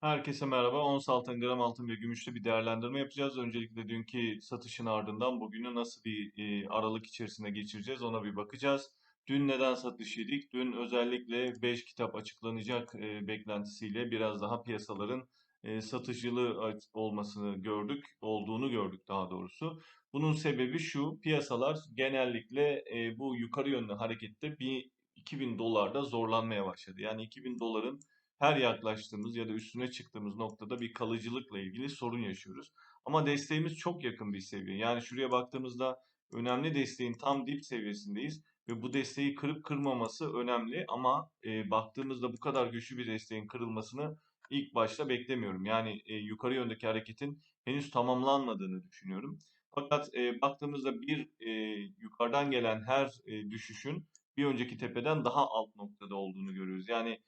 Herkese merhaba. Ons altın, gram altın ve gümüşte bir değerlendirme yapacağız. Öncelikle dünkü satışın ardından bugünü nasıl bir e, aralık içerisinde geçireceğiz ona bir bakacağız. Dün neden satış yedik? Dün özellikle 5 kitap açıklanacak e, beklentisiyle biraz daha piyasaların e, satıcılı olmasını gördük, olduğunu gördük daha doğrusu. Bunun sebebi şu, piyasalar genellikle e, bu yukarı yönlü harekette bir 2000 dolarda zorlanmaya başladı. Yani 2000 doların her yaklaştığımız ya da üstüne çıktığımız noktada bir kalıcılıkla ilgili sorun yaşıyoruz. Ama desteğimiz çok yakın bir seviye. Yani şuraya baktığımızda önemli desteğin tam dip seviyesindeyiz ve bu desteği kırıp kırmaması önemli ama e, baktığımızda bu kadar güçlü bir desteğin kırılmasını ilk başta beklemiyorum. Yani e, yukarı yöndeki hareketin henüz tamamlanmadığını düşünüyorum. Fakat e, baktığımızda bir e, yukarıdan gelen her e, düşüşün bir önceki tepeden daha alt noktada olduğunu görüyoruz. Yani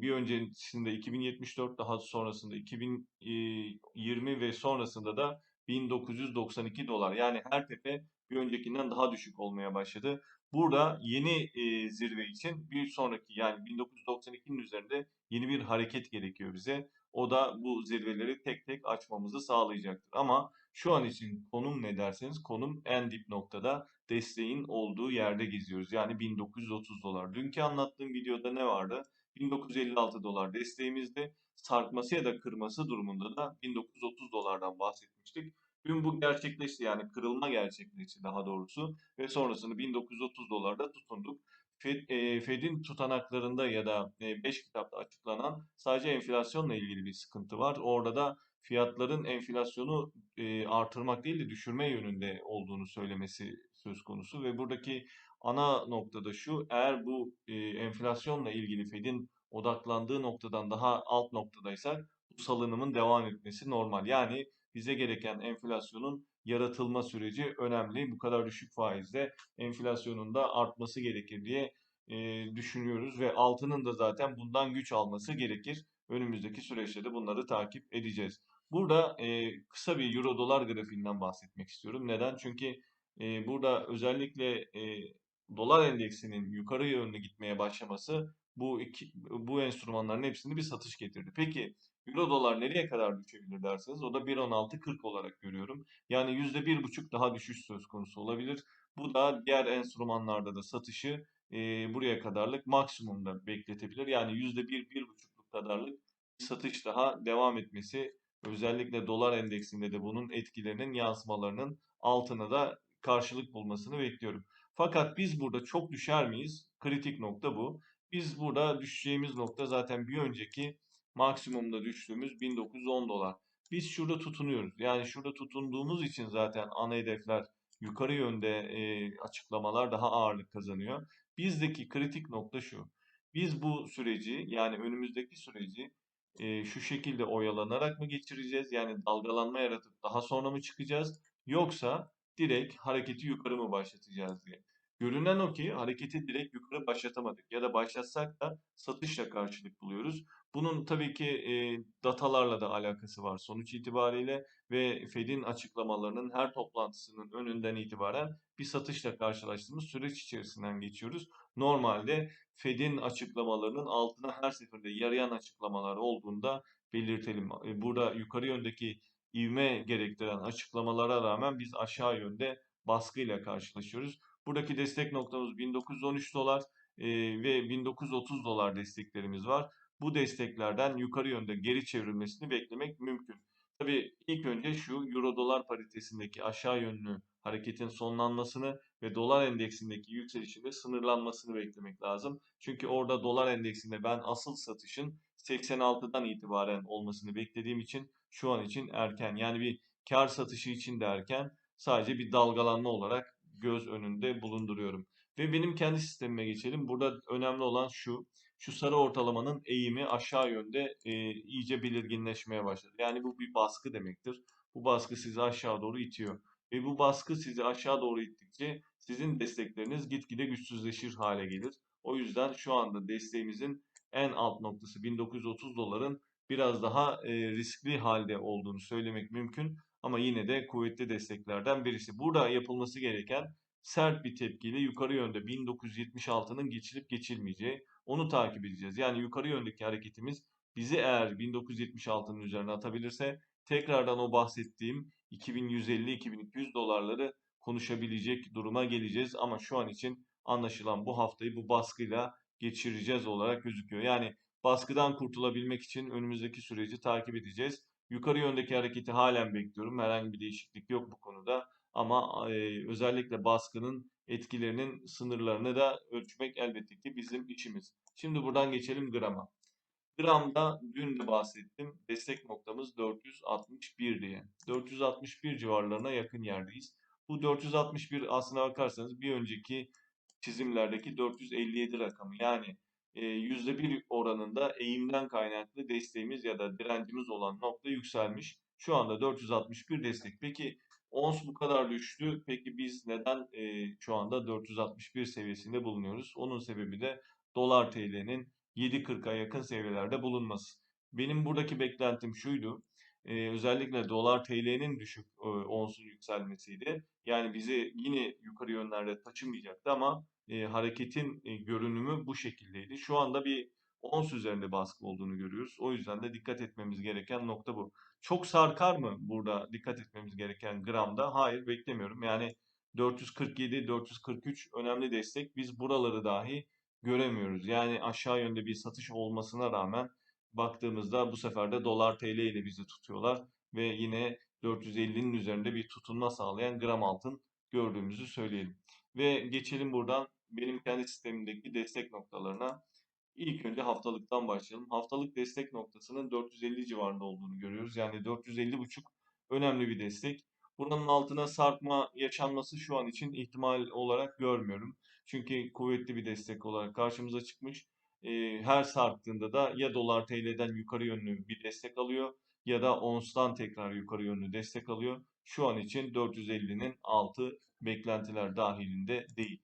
bir öncesinde 2074 daha sonrasında 2020 ve sonrasında da 1992 dolar. Yani her tepe bir öncekinden daha düşük olmaya başladı. Burada yeni zirve için bir sonraki yani 1992'nin üzerinde yeni bir hareket gerekiyor bize. O da bu zirveleri tek tek açmamızı sağlayacaktır. Ama şu an için konum ne derseniz konum en dip noktada desteğin olduğu yerde geziyoruz. Yani 1930 dolar. Dünkü anlattığım videoda ne vardı? 1956 dolar desteğimizde sarkması ya da kırması durumunda da 1930 dolardan bahsetmiştik. Dün bu gerçekleşti yani kırılma gerçekleşti daha doğrusu ve sonrasını 1930 dolarda tutunduk. Fed, e, Fed'in tutanaklarında ya da 5 kitapta açıklanan sadece enflasyonla ilgili bir sıkıntı var. Orada da fiyatların enflasyonu e, artırmak değil de düşürme yönünde olduğunu söylemesi söz konusu ve buradaki ana noktada şu, eğer bu e, enflasyonla ilgili Fed'in odaklandığı noktadan daha alt noktadaysak bu salınımın devam etmesi normal. Yani bize gereken enflasyonun yaratılma süreci önemli. Bu kadar düşük faizde enflasyonun da artması gerekir diye e, düşünüyoruz ve altının da zaten bundan güç alması gerekir. Önümüzdeki süreçte de bunları takip edeceğiz. Burada e, kısa bir euro dolar grafiğinden bahsetmek istiyorum. Neden? Çünkü e, burada özellikle e, dolar endeksinin yukarı yönlü gitmeye başlaması bu iki, bu enstrümanların hepsini bir satış getirdi. Peki Euro dolar nereye kadar düşebilir derseniz o da 1.1640 olarak görüyorum. Yani %1.5 daha düşüş söz konusu olabilir. Bu da diğer enstrümanlarda da satışı e, buraya kadarlık maksimumda bekletebilir. Yani %1-1.5'luk kadarlık satış daha devam etmesi özellikle dolar endeksinde de bunun etkilerinin yansımalarının altına da karşılık bulmasını bekliyorum. Fakat biz burada çok düşer miyiz? Kritik nokta bu. Biz burada düşeceğimiz nokta zaten bir önceki maksimumda düştüğümüz 1910 dolar. Biz şurada tutunuyoruz. Yani şurada tutunduğumuz için zaten ana hedefler yukarı yönde e, açıklamalar daha ağırlık kazanıyor. Bizdeki kritik nokta şu. Biz bu süreci yani önümüzdeki süreci e, şu şekilde oyalanarak mı geçireceğiz? Yani dalgalanma yaratıp daha sonra mı çıkacağız? Yoksa direkt hareketi yukarı mı başlatacağız diye. Görünen o ki hareketi direkt yukarı başlatamadık ya da başlatsak da satışla karşılık buluyoruz. Bunun tabii ki e, datalarla da alakası var sonuç itibariyle ve Fed'in açıklamalarının her toplantısının önünden itibaren bir satışla karşılaştığımız süreç içerisinden geçiyoruz. Normalde Fed'in açıklamalarının altına her seferinde yarayan açıklamalar olduğunda belirtelim. E, Burada yukarı yöndeki ivme gerektiren açıklamalara rağmen biz aşağı yönde baskıyla karşılaşıyoruz. Buradaki destek noktamız 1913 dolar e, ve 1930 dolar desteklerimiz var. Bu desteklerden yukarı yönde geri çevrilmesini beklemek mümkün. Tabii ilk önce şu euro dolar paritesindeki aşağı yönlü hareketin sonlanmasını ve dolar endeksindeki yükselişin de sınırlanmasını beklemek lazım. Çünkü orada dolar endeksinde ben asıl satışın 86'dan itibaren olmasını beklediğim için şu an için erken. Yani bir kar satışı için de erken. Sadece bir dalgalanma olarak göz önünde bulunduruyorum. Ve benim kendi sistemime geçelim. Burada önemli olan şu. Şu sarı ortalamanın eğimi aşağı yönde e, iyice belirginleşmeye başladı. Yani bu bir baskı demektir. Bu baskı sizi aşağı doğru itiyor. Ve bu baskı sizi aşağı doğru ittikçe sizin destekleriniz gitgide güçsüzleşir hale gelir. O yüzden şu anda desteğimizin en alt noktası 1930 doların biraz daha e, riskli halde olduğunu söylemek mümkün. Ama yine de kuvvetli desteklerden birisi. Burada yapılması gereken sert bir tepkiyle yukarı yönde 1976'nın geçilip geçilmeyeceği onu takip edeceğiz. Yani yukarı yöndeki hareketimiz bizi eğer 1976'nın üzerine atabilirse tekrardan o bahsettiğim 2150-2200 dolarları konuşabilecek duruma geleceğiz. Ama şu an için anlaşılan bu haftayı bu baskıyla geçireceğiz olarak gözüküyor. Yani baskıdan kurtulabilmek için önümüzdeki süreci takip edeceğiz. Yukarı yöndeki hareketi halen bekliyorum. Herhangi bir değişiklik yok bu konuda. Ama e, özellikle baskının etkilerinin sınırlarını da ölçmek elbette ki bizim işimiz. Şimdi buradan geçelim grama. Gramda dün de bahsettim. Destek noktamız 461 diye. 461 civarlarına yakın yerdeyiz. Bu 461 aslına bakarsanız bir önceki çizimlerdeki 457 rakamı. Yani e, %1 oranında eğimden kaynaklı desteğimiz ya da direncimiz olan nokta yükselmiş. Şu anda 461 destek. Peki ons bu kadar düştü. Peki biz neden e, şu anda 461 seviyesinde bulunuyoruz? Onun sebebi de dolar TL'nin 7.40'a yakın seviyelerde bulunması. Benim buradaki beklentim şuydu. Ee, özellikle dolar TL'nin düşük e, onsun yükselmesiydi. Yani bizi yine yukarı yönlerde taşımayacaktı ama e, hareketin e, görünümü bu şekildeydi. Şu anda bir ons üzerinde baskı olduğunu görüyoruz. O yüzden de dikkat etmemiz gereken nokta bu. Çok sarkar mı burada dikkat etmemiz gereken gramda? Hayır beklemiyorum. Yani 447, 443 önemli destek. Biz buraları dahi göremiyoruz. Yani aşağı yönde bir satış olmasına rağmen baktığımızda bu sefer de dolar TL ile bizi tutuyorlar ve yine 450'nin üzerinde bir tutunma sağlayan gram altın gördüğümüzü söyleyelim. Ve geçelim buradan benim kendi sistemimdeki destek noktalarına. İlk önce haftalıktan başlayalım. Haftalık destek noktasının 450 civarında olduğunu görüyoruz. Yani 450,5 önemli bir destek. Buranın altına sarkma yaşanması şu an için ihtimal olarak görmüyorum. Çünkü kuvvetli bir destek olarak karşımıza çıkmış. E, her sarktığında da ya dolar TL'den yukarı yönlü bir destek alıyor ya da onstan tekrar yukarı yönlü destek alıyor. Şu an için 450'nin altı beklentiler dahilinde değil.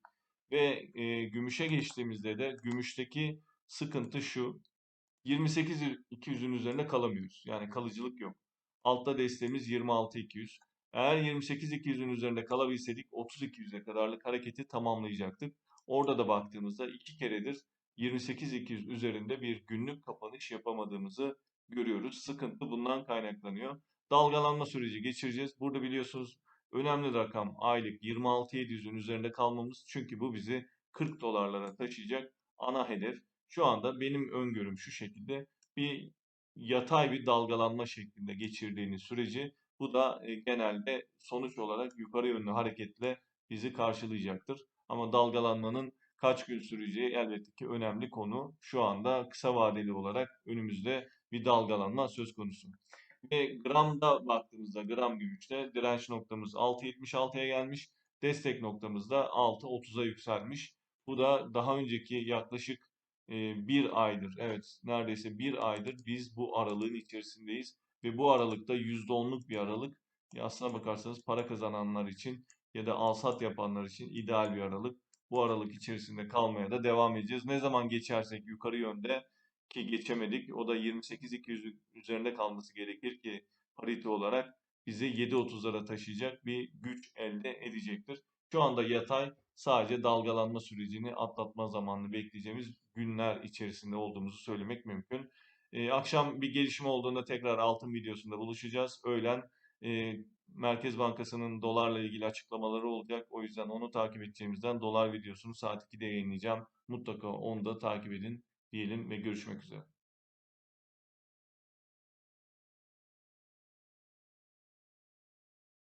Ve e, gümüşe geçtiğimizde de gümüşteki sıkıntı şu. 28-200'ün üzerinde kalamıyoruz. Yani kalıcılık yok. Altta desteğimiz 26-200. Eğer 28-200'ün üzerinde kalabilseydik 30-200'e kadarlık hareketi tamamlayacaktık. Orada da baktığımızda iki keredir 28-200 üzerinde bir günlük kapanış yapamadığımızı görüyoruz. Sıkıntı bundan kaynaklanıyor. Dalgalanma süreci geçireceğiz. Burada biliyorsunuz önemli rakam aylık 26-700'ün üzerinde kalmamız. Çünkü bu bizi 40 dolarlara taşıyacak ana hedef. Şu anda benim öngörüm şu şekilde bir yatay bir dalgalanma şeklinde geçirdiğini süreci bu da e, genelde sonuç olarak yukarı yönlü hareketle bizi karşılayacaktır. Ama dalgalanmanın kaç gün süreceği elbette ki önemli konu. Şu anda kısa vadeli olarak önümüzde bir dalgalanma söz konusu. Ve gramda baktığımızda gram gümüşte direnç noktamız 6.76'ya gelmiş. Destek noktamız da 6.30'a yükselmiş. Bu da daha önceki yaklaşık e, bir aydır, evet neredeyse bir aydır biz bu aralığın içerisindeyiz. Ve bu aralıkta %10'luk bir aralık. Aslına bakarsanız para kazananlar için ya da alsat yapanlar için ideal bir aralık. Bu aralık içerisinde kalmaya da devam edeceğiz. Ne zaman geçersek yukarı yönde ki geçemedik. O da 28-200 üzerinde kalması gerekir ki parite olarak bizi 7.30'lara taşıyacak bir güç elde edecektir. Şu anda yatay sadece dalgalanma sürecini atlatma zamanını bekleyeceğimiz günler içerisinde olduğumuzu söylemek mümkün. E, akşam bir gelişme olduğunda tekrar altın videosunda buluşacağız. Öğlen e, Merkez Bankası'nın dolarla ilgili açıklamaları olacak. O yüzden onu takip edeceğimizden dolar videosunu saat 2'de yayınlayacağım. Mutlaka onu da takip edin diyelim ve görüşmek üzere.